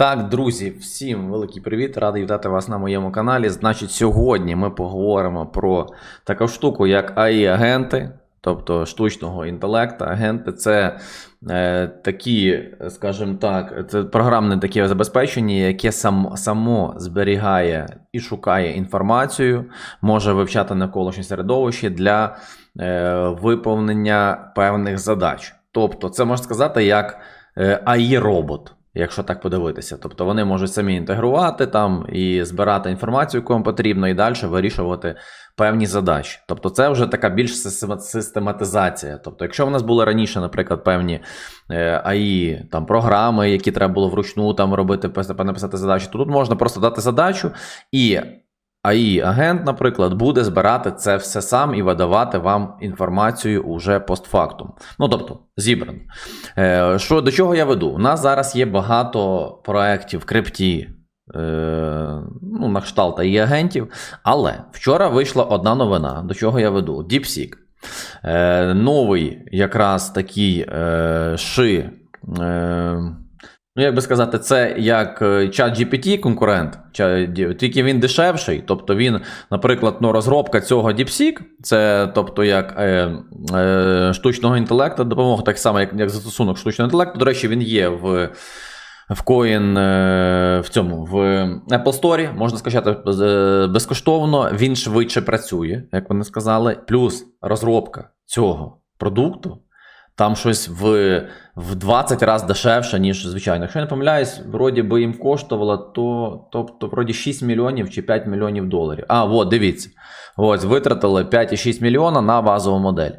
Так, друзі, всім великий привіт! Радий вітати вас на моєму каналі. Значить, сьогодні ми поговоримо про таку штуку, як АІ-агенти, тобто штучного інтелекту. Агенти це е, такі, скажімо так, це програмне таке забезпечення, яке сам, само зберігає і шукає інформацію, може вивчати навколишнє середовище для е, виповнення певних задач. Тобто, це можна сказати як е, АІ-робот. Якщо так подивитися, тобто вони можуть самі інтегрувати там і збирати інформацію, вам потрібно, і далі вирішувати певні задачі. Тобто, це вже така більш система- систематизація. Тобто, якщо в нас були раніше, наприклад, певні е, АІ там програми, які треба було вручну там робити, пис- написати задачі, то тут можна просто дати задачу і. АІ-агент, наприклад, буде збирати це все сам і видавати вам інформацію уже постфактум. Ну, тобто, зібрано. Е, що, до чого я веду? У нас зараз є багато проєктів в крипті, е, ну, на кшталт і агентів. Але вчора вийшла одна новина, до чого я веду: DeepSeek. Е, новий якраз такий ши. Е, Ну, як би сказати, це як е, чат GPT конкурент, тільки він дешевший. Тобто він, наприклад, ну, розробка цього DeepSeek, це тобто як е, е, штучного інтелекту, допомога так само, як, як застосунок штучного інтелекту. До речі, він є в. В Coin е, в цьому в Apple Store можна скачати е, безкоштовно, він швидше працює, як вони сказали. Плюс розробка цього продукту там щось в, в 20 разів дешевше, ніж звичайно. Якщо я не помиляюсь, вроді би їм коштувало, то тобто, вроді 6 мільйонів чи 5 мільйонів доларів. А, от, дивіться. Ось, витратили 5,6 мільйона на базову модель.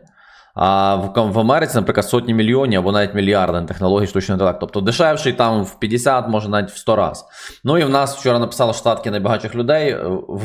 А в, Америці, наприклад, сотні мільйонів або навіть мільярди на технології штучного інтелекту. Тобто дешевший там в 50, може навіть в 100 раз. Ну і в нас вчора написали штатки найбагатших людей е, в,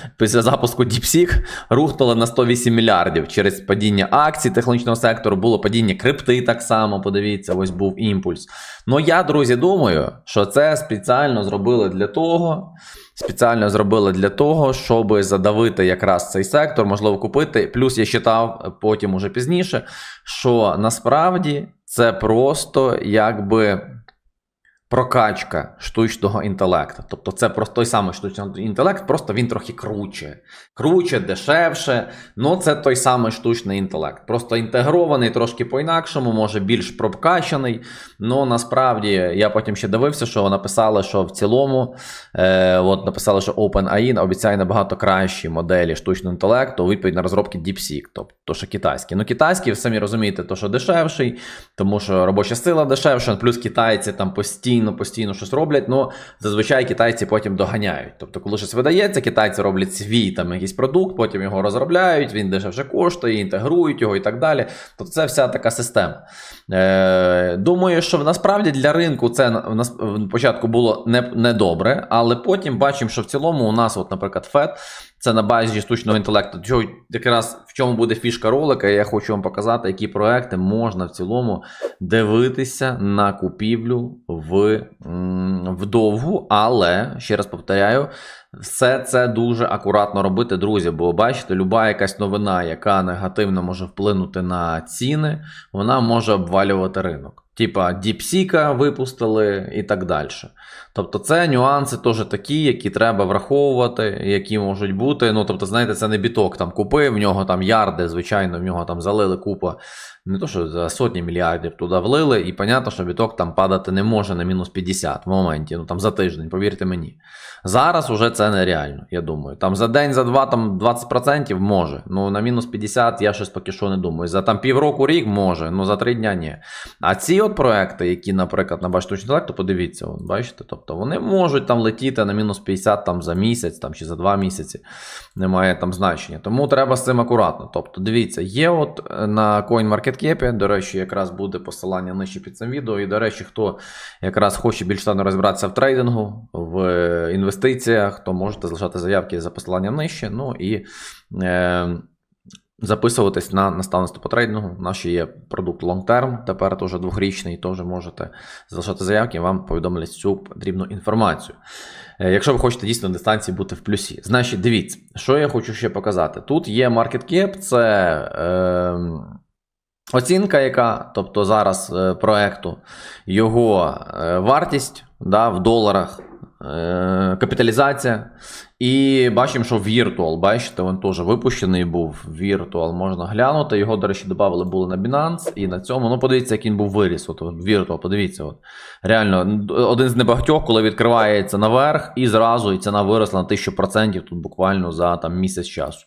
після запуску DeepSeek рухнули на 108 мільярдів через падіння акцій технологічного сектору, було падіння крипти так само. Подивіться, ось був імпульс. Ну я, друзі, думаю, що це спеціально зробили для того. Спеціально зробили для того, щоб задавити якраз цей сектор, можливо, купити. Плюс я читав потім уже пізніше, що насправді це просто якби прокачка штучного інтелекту. Тобто це просто той самий штучний інтелект, просто він трохи круче. Круче, дешевше. Ну, це той самий штучний інтелект. Просто інтегрований трошки по-інакшому, може більш прокачаний. Ну насправді я потім ще дивився, що написали, що в цілому, е, от написали, що OpenAI обіцяє набагато кращі моделі штучного інтелекту у відповідь на розробки DeepSeek, тобто що китайські. Ну, китайські, самі розумієте, то що дешевший, тому що робоча сила дешевша, плюс китайці там постійно постійно щось роблять. Ну зазвичай китайці потім доганяють. Тобто, коли щось видається, китайці роблять свій там якийсь продукт, потім його розробляють, він дешевше коштує, інтегрують його і так далі. Тобто це вся така система. Е, Думаю, що насправді для ринку це на початку було не, не добре, але потім бачимо, що в цілому у нас, от, наприклад, FED, це на базі штучного інтелекту. Чого якраз чому буде фішка ролика, я хочу вам показати, які проекти можна в цілому дивитися на купівлю в, вдовгу, але ще раз повторяю. Все це дуже акуратно робити, друзі. Бо бачите, люба якась новина, яка негативно може вплинути на ціни, вона може обвалювати ринок. Типа Діпсіка випустили і так далі. Тобто, це нюанси теж такі, які треба враховувати, які можуть бути. Ну, тобто, знаєте, це не біток там купив, в нього там ярди, звичайно, в нього там залили купа. Не то, що за сотні мільярдів туди влили, і понятно, що біток там падати не може на мінус 50 в моменті, ну там за тиждень, повірте мені. Зараз уже це нереально, я думаю. Там за день, за два, там 20% може. Ну на мінус 50 я щось поки що не думаю. За там півроку рік може, ну за три дня ні. А ці от проекти, які, наприклад, на штучного інтелекту, подивіться, от, бачите, тобто вони можуть там летіти на мінус 50 там за місяць там, чи за два місяці. Немає там значення. Тому треба з цим акуратно. Тобто, дивіться, є от е, на CoinMarketCap, до речі, якраз буде посилання нижче під цим відео. І, до речі, хто якраз хоче більш штатно розбиратися в трейдингу, в інвестиціях, то можете залишати заявки за посиланням нижче. Ну і е, записуватись на наставництво по трейдингу. Наш є продукт Long Term, тепер теж двохрічний, теж можете залишати заявки, вам повідомлять цю потрібну інформацію. Е, Якщо ви хочете дійсно на дистанції бути в плюсі. Значить, дивіться, що я хочу ще показати. Тут є Market Cap, це. Е, Оцінка, яка, тобто зараз е, проекту, його е, вартість да, в доларах, капіталізація. І бачимо, що Virtual, бачите, він теж випущений був. Virtual можна глянути. Його, до речі, додали були на Binance. І на цьому, ну подивіться, як він був виріс. От Virtual, подивіться. От. Реально, один з небагатьох, коли відкривається наверх, і зразу і ціна виросла на 1000% тут буквально за там, місяць часу.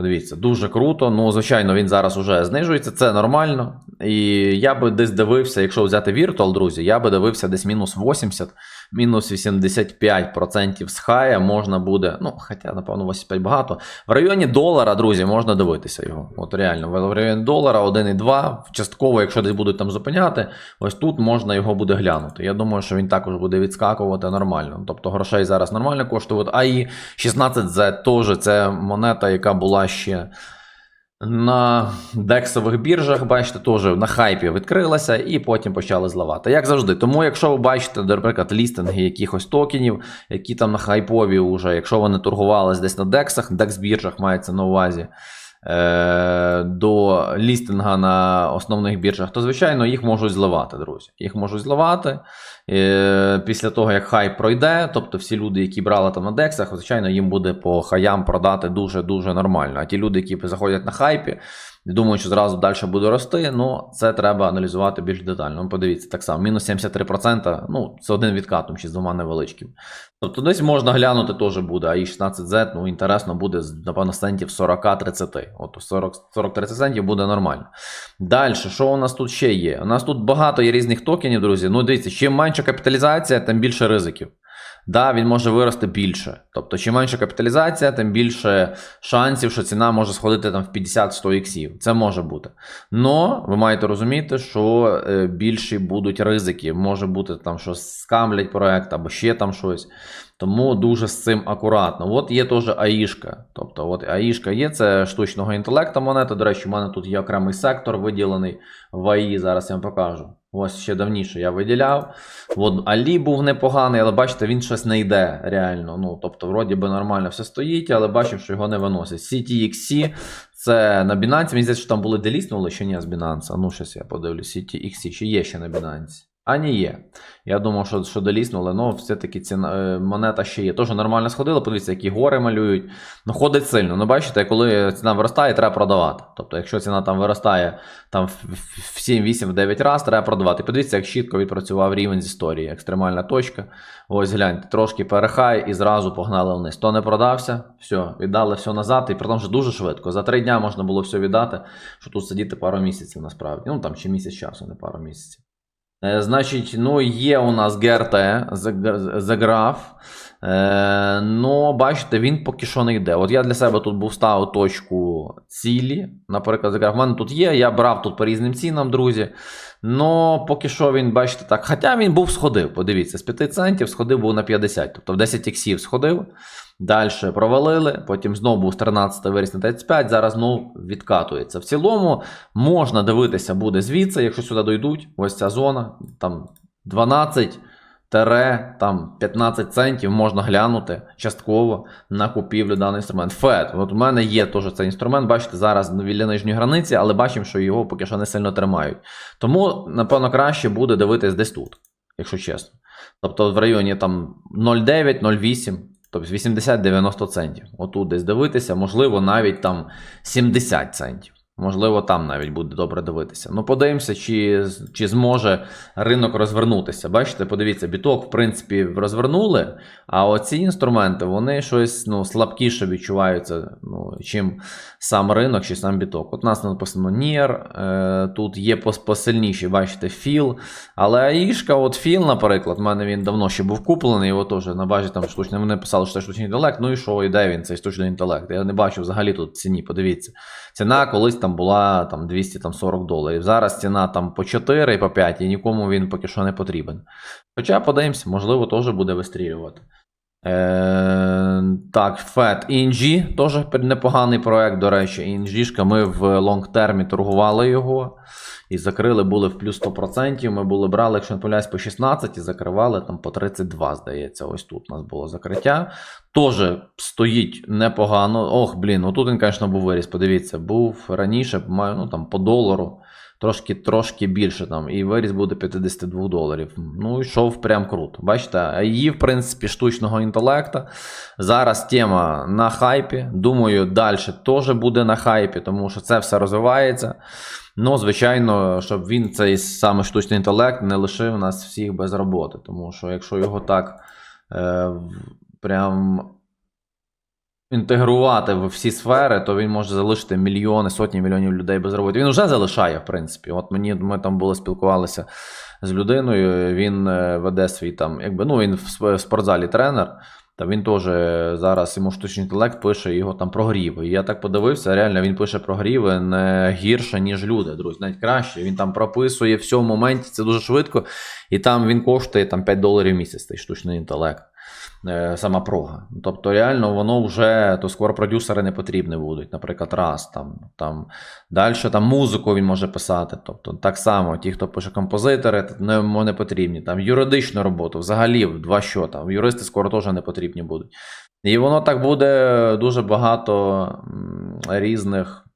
Подивіться, дуже круто. Ну, звичайно, він зараз уже знижується, це нормально. І я би десь дивився, якщо взяти Virtual, друзі, я би дивився десь мінус 80, мінус 85% з хая можна буде. Ну, хоча, напевно, 85 багато. В районі долара, друзі, можна дивитися його. От реально, в районі долара 1,2. Частково, якщо десь будуть там зупиняти, ось тут можна його буде глянути. Я думаю, що він також буде відскакувати нормально. Тобто грошей зараз нормально коштує. А і 16Z теж це монета, яка була ще. На дексових біржах, бачите, теж на хайпі відкрилася і потім почали зливати. Як завжди. Тому, якщо ви бачите, наприклад, лістинги якихось токенів, які там на хайпові вже, якщо вони торгувалися десь на дексах, декс-біржах мається на увазі. До лістинга на основних біржах, то звичайно їх можуть зливати, друзі. Їх можуть зливати е, після того, як хайп пройде. Тобто всі люди, які брали там на дексах, звичайно, їм буде по хаям продати дуже-дуже нормально. А ті люди, які заходять на хайпі, думають, що зразу далі буде рости, ну це треба аналізувати більш детально. Ну, подивіться, так само, мінус 73%, ну, це один відкатом чи з двома невеличким. Тобто десь можна глянути теж буде, а і 16Z, ну, інтересно, буде, напевно, центів 40-30. От 40-30 центів буде нормально. Далі, що у нас тут ще є? У нас тут багато є різних токенів, друзі. Ну, дивіться, чим менша капіталізація, тим більше ризиків. Да, він може вирости більше. Тобто, чим менша капіталізація, тим більше шансів, що ціна може сходити там в 50-100 іксів. Це може бути. Но ви маєте розуміти, що е, більші будуть ризики. Може бути там щось скамлять проект або ще там щось. Тому дуже з цим акуратно. От є теж АІшка. Тобто, от АІшка є, це штучного інтелекту монета. До речі, у мене тут є окремий сектор виділений в АІ. Зараз я вам покажу. Ось ще давніше я виділяв. От Алі був непоганий, але бачите, він щось не йде реально. Ну, тобто, вроді би нормально все стоїть, але бачимо, що його не виносять. CTXC це на Binance. Мені здається, що там були деліснули, чи ні з Binance. Ну, щось я подивлюсь, CTXC, чи є ще на Binance. А ні, є. Я думав, що, що доліснули, але все-таки ціна е, монета ще є. Теж нормально сходила, подивіться, які гори малюють. Ну, ходить сильно. Ну, бачите, коли ціна виростає, треба продавати. Тобто, якщо ціна там виростає там, в 7, 8, 9 разів, треба продавати. Подивіться, як чітко відпрацював рівень з історії. Екстремальна точка. Ось гляньте, трошки перехай і зразу погнали вниз. То не продався, все, віддали все назад, і при тому, що дуже швидко. За три дня можна було все віддати, що тут сидіти пару місяців насправді. Ну там ще місяць часу, не пару місяців. Е, Значить, ну, є у нас ГРТ, заграф. Е, ну, бачите, він поки що не йде. От я для себе тут був ставив точку цілі. Наприклад, заграф. У мене тут є, я брав тут по різним цінам, друзі. Ну, поки що він, бачите, так. Хоча він був сходив, подивіться, з 5 центів сходив був на 50. Тобто в 10 іксів сходив. Далі провалили, потім знову був з 13 вересня 35, зараз знову відкатується. В цілому можна дивитися буде звідси, якщо сюди дойдуть, ось ця зона, там 12 тере, там 15 центів можна глянути частково на купівлю даний інструмент. Фед, от у мене є теж цей інструмент, бачите, зараз біля нижньої границі, але бачимо, що його поки що не сильно тримають. Тому, напевно, краще буде дивитись десь тут, якщо чесно. Тобто в районі там 0,9-0,8. Тобто 80-90 центів. Отут десь дивитися, можливо, навіть там 70 центів. Можливо, там навіть буде добре дивитися. Ну, подивимося, чи чи зможе ринок розвернутися. Бачите, подивіться, біток, в принципі, розвернули, а оці інструменти вони щось ну, слабкіше відчуваються, ну, чим сам ринок чи сам біток. От у нас написано NIR, е, тут є посильніші, бачите, філ. Але Аїшка, от філ, наприклад, в мене він давно ще був куплений, його теж на базі там штучний. Вони писали, що це штучний інтелект. Ну і що, і де він, цей штучний інтелект? Я не бачу взагалі тут ціні, подивіться. Ціна колись там була там 240 доларів. Зараз ціна там по 4 і по 5, і нікому він поки що не потрібен. Хоча подивимось, можливо, теж буде вистрілювати. Е, так, FED ING, теж непоганий проект, до речі. ING, ми в лонгтермі торгували його і закрили були в плюс 100%. Ми були брали, якщо не помиляюсь, по 16 і закривали там по 32, здається. Ось тут у нас було закриття. Теж стоїть непогано. Ох, блін, отут він, звісно, був виріс. Подивіться, був раніше, маю, ну там по долару. Трошки трошки більше там, і виріс буде 52 доларів. Ну, йшов прям круто. Бачите, її, в принципі, штучного інтелекта. Зараз тема на хайпі. Думаю, далі теж буде на хайпі, тому що це все розвивається. Ну, звичайно, щоб він, цей саме штучний інтелект, не лишив нас всіх без роботи. Тому що якщо його так е, прям інтегрувати в всі сфери, то він може залишити мільйони, сотні мільйонів людей без роботи. Він вже залишає, в принципі. От мені ми там були спілкувалися з людиною. Він е, веде свій там, якби ну він в спортзалі тренер. Та він теж зараз йому штучний інтелект пише його там прогріви. І я так подивився, реально він пише прогріви не гірше, ніж люди, друзі, навіть краще. Він там прописує все в моменті, це дуже швидко. І там він коштує там 5 доларів в місяць, цей штучний інтелект. Е, Сама прога. Тобто, реально, воно вже то скоро продюсери не потрібні будуть, наприклад, раз там. там Далі там музику він може писати. Тобто, так само, ті, хто пише композитори, не, не потрібні. Там юридичну роботу, взагалі, два що там. Юристи скоро теж не потрібні будуть. І воно так буде дуже багато різних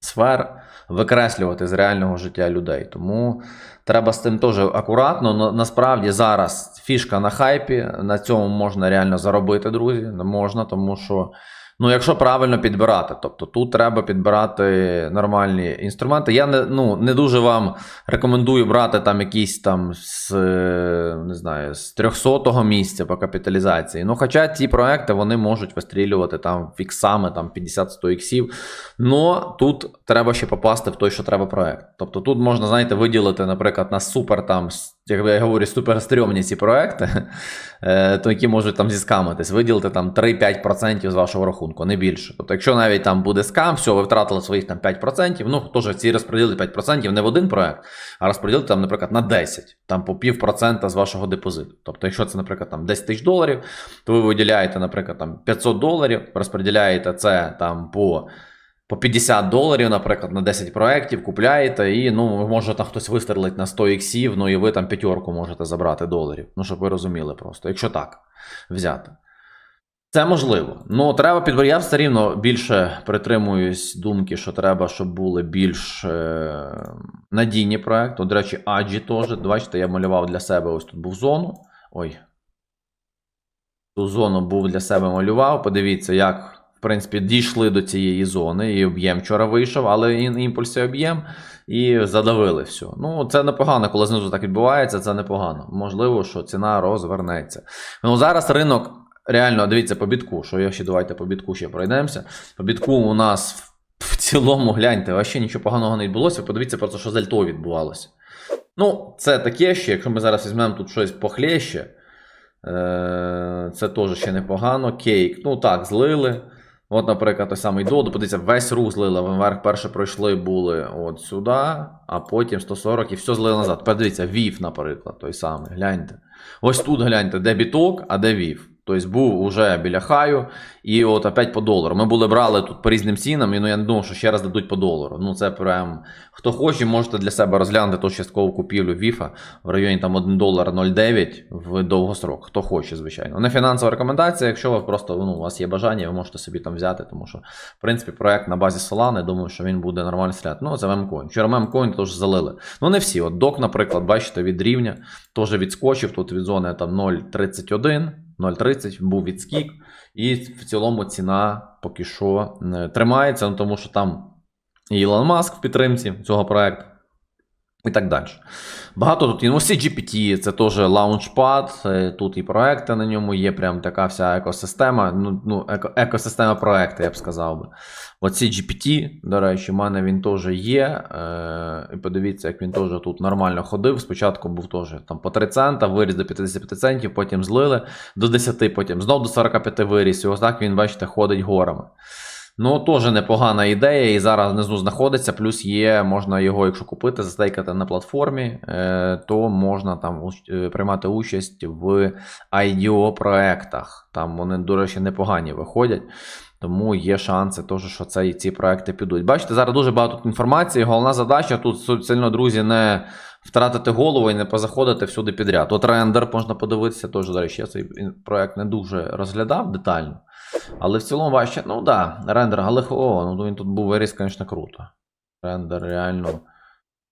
сфер викреслювати з реального життя людей. Тому треба з цим теж акуратно. Насправді зараз фішка на хайпі, на цьому можна реально заробити, друзі. Не Можна, тому що. Ну, якщо правильно підбирати, тобто тут треба підбирати нормальні інструменти. Я не, ну, не дуже вам рекомендую брати там якісь там з, е, не знаю, з 300 місця по капіталізації. Ну, хоча ці проекти вони можуть вистрілювати там фіксами там 50-100 іксів. Но тут треба ще попасти в той, що треба проект. Тобто тут можна, знаєте, виділити, наприклад, на супер там, як я говорю, супер стрьомні ці проекти, е, то які можуть там зіскамитись, виділити там 3-5% з вашого рахунку, не більше. Тобто, якщо навіть там буде скам, все, ви втратили своїх там 5%, ну теж ці розподілити 5% не в один проект, а розподілити там, наприклад, на 10, там по процента з вашого депозиту. Тобто, якщо це, наприклад, там 10 тисяч доларів, то ви виділяєте, наприклад, там 500 доларів, розподіляєте це там по. По 50 доларів, наприклад, на 10 проєктів купляєте, і ну, може там хтось вистрелить на 100 іксів, ну і ви там п'ятерку можете забрати доларів. Ну, щоб ви розуміли просто, якщо так взяти. Це можливо. Ну, треба підбирати. Я все рівно більше притримуюсь думки, що треба, щоб були більш е... надійні проекти. От, До речі, Аджі теж. Бачите, я малював для себе ось тут був зону. Ой. Ту зону був для себе малював. Подивіться, як, в принципі, дійшли до цієї зони. І об'єм вчора вийшов, але ін- імпульси об'єм і задавили все. Ну, це непогано, коли знизу так відбувається, це непогано. Можливо, що ціна розвернеться. Ну, зараз ринок. Реально, дивіться по бітку, що я ще давайте по бітку ще пройдемося. По бітку у нас в, цілому, гляньте, вообще нічого поганого не відбулося. Подивіться просто, що з альтою відбувалося. Ну, це таке ще, якщо ми зараз візьмемо тут щось похлеще, е, це теж ще непогано. Кейк, ну так, злили. От, наприклад, той самий Доду, подивіться, весь рух злили, вверх перше пройшли були от сюди, а потім 140 і все злили назад. Подивіться, Вів, наприклад, той самий, гляньте. Ось тут гляньте, де біток, а де Вів. Тобто був уже біля хаю, і от опять по долару. Ми були брали тут по різним цінам, і ну я не думав, що ще раз дадуть по долару. Ну це прям. Хто хоче, можете для себе розглянути ту часткову купівлю Віфа в районі там 1 долар 0,9 в довгострок. Хто хоче, звичайно. Не фінансова рекомендація, якщо ви просто ну, у вас є бажання, ви можете собі там взяти, тому що, в принципі, проект на базі Solana, я думаю, що він буде нормально стріляти. Ну, це мемкоін. Вчора мемкоін теж залили. Ну, не всі. От док, наприклад, бачите, від рівня теж відскочив тут від зони там 0,31. 0,30 був відскік, і в цілому ціна поки що е, тримається, ну, тому що там Ілон Маск в підтримці цього проекту. І так далі. Багато тут і ну, CGPT, це теж лаунчпад, е, тут і проекти на ньому є, прям така вся екосистема. Ну, ну, еко, екосистема проекту, я б сказав би. От CGPT, до речі, в мене він теж є. Е, подивіться, як він теж тут нормально ходив. Спочатку був теж там по 3 цента, виріс до 55 центів, потім злили до 10, потім знов до 45 виріс. І ось так він, бачите, ходить горами. Ну, теж непогана ідея, і зараз внизу знаходиться. Плюс є, можна його, якщо купити, застейкати на платформі, е, то можна там е, приймати участь в IDO проектах. Там вони, до речі, непогані виходять. Тому є шанси, теж, що це, ці проекти підуть. Бачите, зараз дуже багато інформації. Головна задача тут сильно, друзі, не втратити голову і не позаходити всюди підряд. От рендер можна подивитися, теж, до речі, я цей проект не дуже розглядав детально. Але в цілому, важче, ну да, рендер, але ну він тут був виріс, звісно, круто. Рендер реально.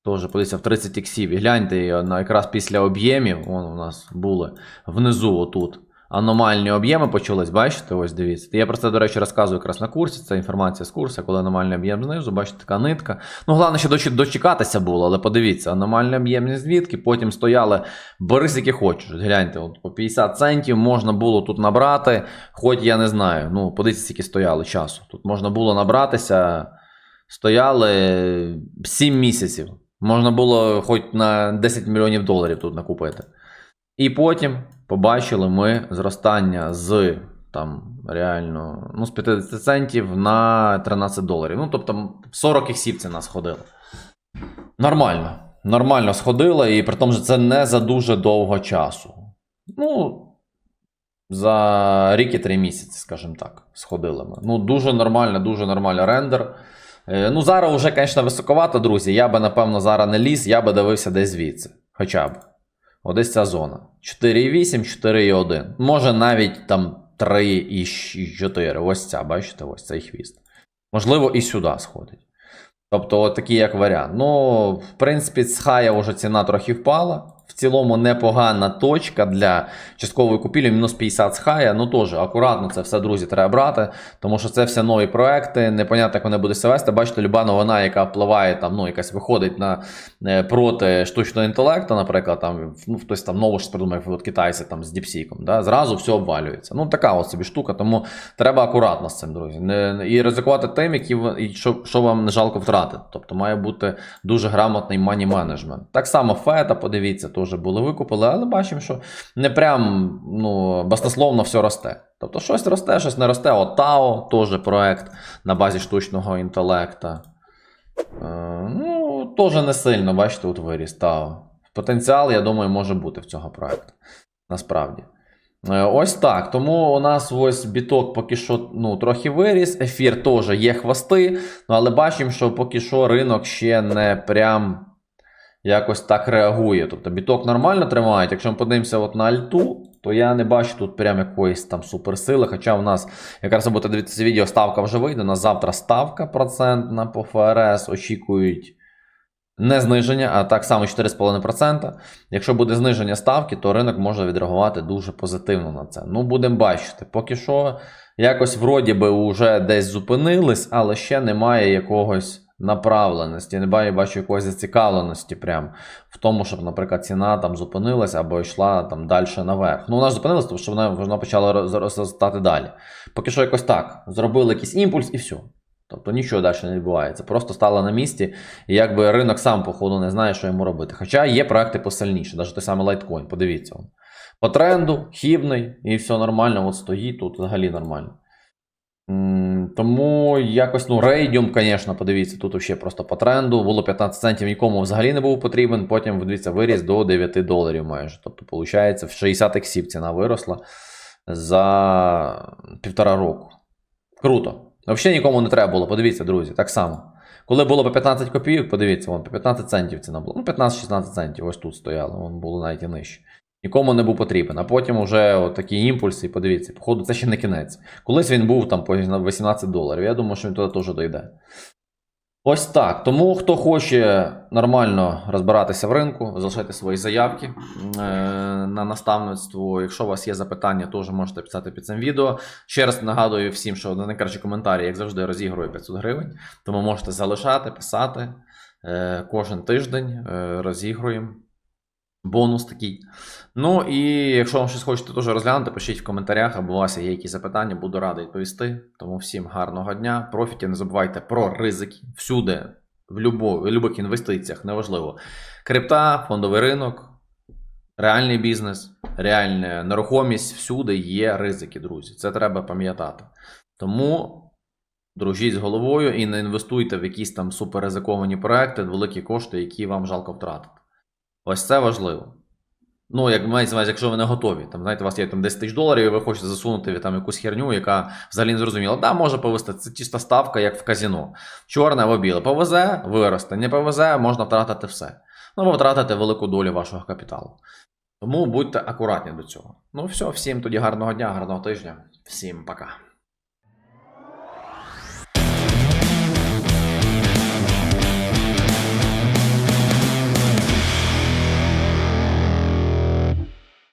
Теж подивіться в 30 іксів. І гляньте, якраз після об'ємів, вон у нас були внизу отут. Аномальні об'єми почались, бачите, ось дивіться. Я про це, до речі, розказую якраз на курсі. Це інформація з курсу, коли аномальний об'єм знизу, бачите, така нитка. Ну, головне, доч- дочекатися було, але подивіться, аномальний об'єм звідки, потім стояли бери скільки хочеш. Гляньте, от по 50 центів можна було тут набрати, хоч я не знаю. Ну, подивіться, скільки стояли часу. Тут можна було набратися, стояли 7 місяців. Можна було хоч на 10 мільйонів доларів тут накупити. І потім побачили ми зростання з там реально ну, з 50 центів на 13 доларів. Ну, тобто 40 іксів ціна сходила. Нормально. Нормально сходила, і при тому, що це не за дуже довго часу. Ну, за рік і три місяці, скажімо так, сходили ми. Ну, дуже нормально, дуже нормальний рендер. Е, Ну, зараз вже, звісно, високовато, друзі. Я би, напевно, зараз не ліз, я би дивився десь звідси. Хоча б. Ось ця зона. 4,8, 4,1. Може навіть там 3,4. Ось ця, бачите, ось цей хвіст. Можливо, і сюди сходить. Тобто, от такий як варіант. Ну, в принципі, з хая вже ціна трохи впала. В цілому непогана точка для часткової купівлі, мінус 50 з хая. Ну теж акуратно це все, друзі, треба брати, тому що це все нові проекти. Непонятно, як вони будуть себе вести. Бачите, люба новина, яка впливає, там, ну, якась виходить на е, проти штучного інтелекту, наприклад, там ну, хтось там нову ж придумав, от китайці там з діпсіком, да, зразу все обвалюється. Ну, така от собі штука, тому треба акуратно з цим, друзі. І ризикувати тим, які і що, що вам не жалко втратити. Тобто має бути дуже грамотний мані менеджмент. Так само фета, подивіться, теж були викупили, але бачимо, що не прям ну, баснословно все росте. Тобто щось росте, щось не росте. От Тао теж проект на базі штучного інтелекта. Е, Ну, теж не сильно, бачите, тут виріс Тао. Потенціал, я думаю, може бути в цього проекту. Насправді. Е, Ось так. Тому у нас ось біток поки що ну, трохи виріс. Ефір теж є хвости. Ну, але бачимо, що поки що ринок ще не прям якось так реагує. Тобто біток нормально тримають. Якщо ми подивимося от на альту, то я не бачу тут прям якоїсь там суперсили. Хоча в нас, якраз ви будете дивитися відео, ставка вже вийде. На завтра ставка процентна по ФРС. Очікують не зниження, а так само 4,5%. Якщо буде зниження ставки, то ринок може відреагувати дуже позитивно на це. Ну, будемо бачити. Поки що, якось вроді би вже десь зупинились, але ще немає якогось направленості. Не бачу, бачу якоїсь зацікавленості прям в тому, щоб, наприклад, ціна там зупинилась або йшла там далі наверх. Ну, вона ж зупинилась, тому що вона, вона почала роз- розростати далі. Поки що якось так. Зробили якийсь імпульс і все. Тобто нічого далі не відбувається. Просто стала на місці, і якби ринок сам, походу, не знає, що йому робити. Хоча є проекти посильніші, навіть той самий лайткоін, подивіться. По тренду, хібний, і все нормально, от стоїть тут взагалі нормально. Тому якось, ну, рейдіум, звісно, подивіться, тут ще просто по тренду. Було 15 центів, нікому взагалі не був потрібен. Потім, дивіться, виріс до 9 доларів майже. Тобто, виходить, в 60 іксів ціна виросла за півтора року. Круто. Взагалі нікому не треба було, подивіться, друзі, так само. Коли було по 15 копійок, подивіться, вон, по 15 центів ціна була. Ну, 15-16 центів, ось тут стояло, вон було навіть і нижче. Нікому не був потрібен. А потім вже такі імпульси, подивіться, походу, це ще не кінець. Колись він був там по 18 доларів. Я думаю, що він туди теж дойде. Ось так. Тому хто хоче нормально розбиратися в ринку, залишайте свої заявки е, на наставництво. Якщо у вас є запитання, теж можете писати під цим відео. Ще раз нагадую всім, що найкращі коментарі, як завжди, розігрую 500 гривень. Тому можете залишати, писати е, кожен тиждень е, розігруємо. Бонус такий. Ну і якщо вам щось хочете теж розглянути, пишіть в коментарях, або у вас є якісь запитання, буду радий відповісти. Тому всім гарного дня. Профітів не забувайте про ризики всюди, в любих інвестиціях, неважливо. Крипта, фондовий ринок, реальний бізнес, реальна нерухомість, всюди є ризики, друзі. Це треба пам'ятати. Тому Дружіть з головою і не інвестуйте в якісь там суперризиковані проекти, великі кошти, які вам жалко втратити. Ось це важливо. Ну, як мається якщо ви не готові. Там, знаєте, у вас є там 10 тисяч доларів, і ви хочете засунути там якусь херню, яка взагалі не зрозуміла. Да, може повести. Це чиста ставка, як в казіно. Чорне або біле. Повезе, виросте. Не повезе, можна втратити все. Ну, або втратити велику долю вашого капіталу. Тому будьте акуратні до цього. Ну, все, всім тоді гарного дня, гарного тижня. Всім пока.